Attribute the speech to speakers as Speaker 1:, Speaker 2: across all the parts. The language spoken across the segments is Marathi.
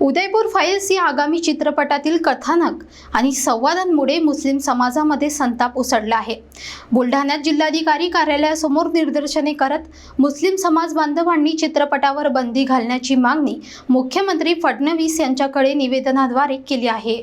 Speaker 1: उदयपूर फाईल्स या आगामी चित्रपटातील कथानक आणि संवादांमुळे मुस्लिम समाजामध्ये संताप उसळला आहे. बुलढाण्यात जिल्हाधिकारी कार्यालयासमोर निदर्शने करत मुस्लिम समाज बांधवांनी चित्रपटावर बंदी घालण्याची मागणी मुख्यमंत्री फडणवीस यांच्याकडे निवेदनाद्वारे केली आहे.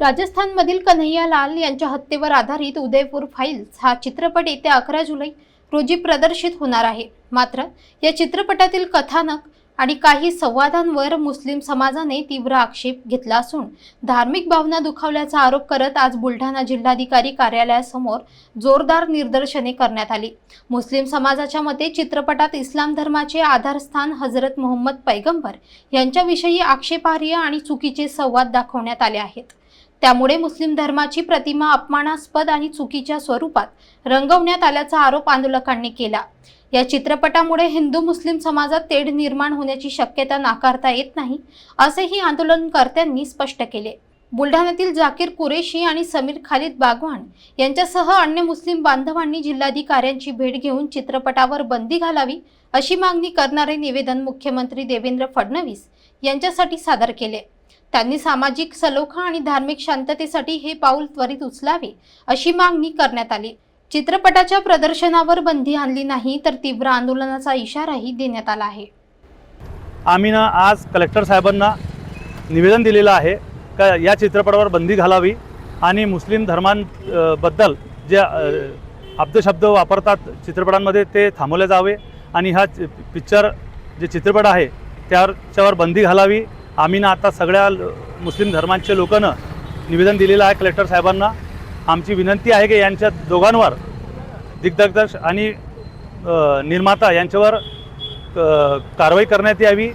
Speaker 1: राजस्थानमधील कन्हैया लाल यांच्या हत्येवर आधारित उदयपूर फाईल्स हा चित्रपट येत्या अकरा जुलै रोजी प्रदर्शित होणार आहे. मात्र या चित्रपटातील कथानक आणि काही संवादांवर मुस्लिम समाजाने तीव्र आक्षेप घेतला असून धार्मिक भावना दुखावल्याचा आरोप करत आज बुलढाणा जिल्हाधिकारी कार्यालयासमोर जोरदार निदर्शने करण्यात आली. मुस्लिम समाजाच्या मते चित्रपटात इस्लाम धर्माचे आधारस्थान हजरत मोहम्मद पैगंबर यांच्याविषयी आक्षेपार्ह आणि चुकीचे संवाद दाखवण्यात आले आहेत. त्यामुळे मुस्लिम धर्माची प्रतिमा अपमानास्पद आणि चुकीच्या स्वरूपात रंगवण्यात आल्याचा आरोप आंदोलकांनी केला. या चित्रपटामुळे हिंदू मुस्लिम समाजात तेढ निर्माण होण्याची शक्यता नाकारता येत नाही असेही आंदोलनकर्त्यांनी स्पष्ट केले. बुलढाण्यातील जाकीर कुरेशी आणि समीर खालिद बागवान यांच्यासह अन्य मुस्लिम बांधवांनी जिल्हाधिकाऱ्यांची भेट घेऊन चित्रपटावर बंदी घालावी अशी मागणी करणारे निवेदन मुख्यमंत्री देवेंद्र फडणवीस यांच्यासाठी सादर केले. त्यांनी सामाजिक सलोखा आणि धार्मिक शांततेसाठी हे पाऊल त्वरित उचलावे अशी मागणी करण्यात आली. चित्रपटाच्या प्रदर्शनावर बंदी आणली नाही तर तीव्र आंदोलनाचा इशाराही देण्यात आला आहे.
Speaker 2: आम्ही ना आज कलेक्टर साहेबांना निवेदन दिलेलं आहे का या चित्रपटावर बंदी घालावी आणि मुस्लिम धर्मांबद्दल जे अब्दशब्द वापरतात चित्रपटांमध्ये ते थांबवले जावे आणि हा चि- पिक्चर जे चित्रपट आहे त्याच्यावर बंदी घालावी आम्ही ना आता सगळ्या मुस्लिम धर्मांचे लोकांना निवेदन दिलेलं आहे कलेक्टर साहेबांना. आमची विनंती आहे की यांच्या दोघांवर दिग्दर्शक आणि निर्माता यांच्यावर कारवाई करण्यात यावी.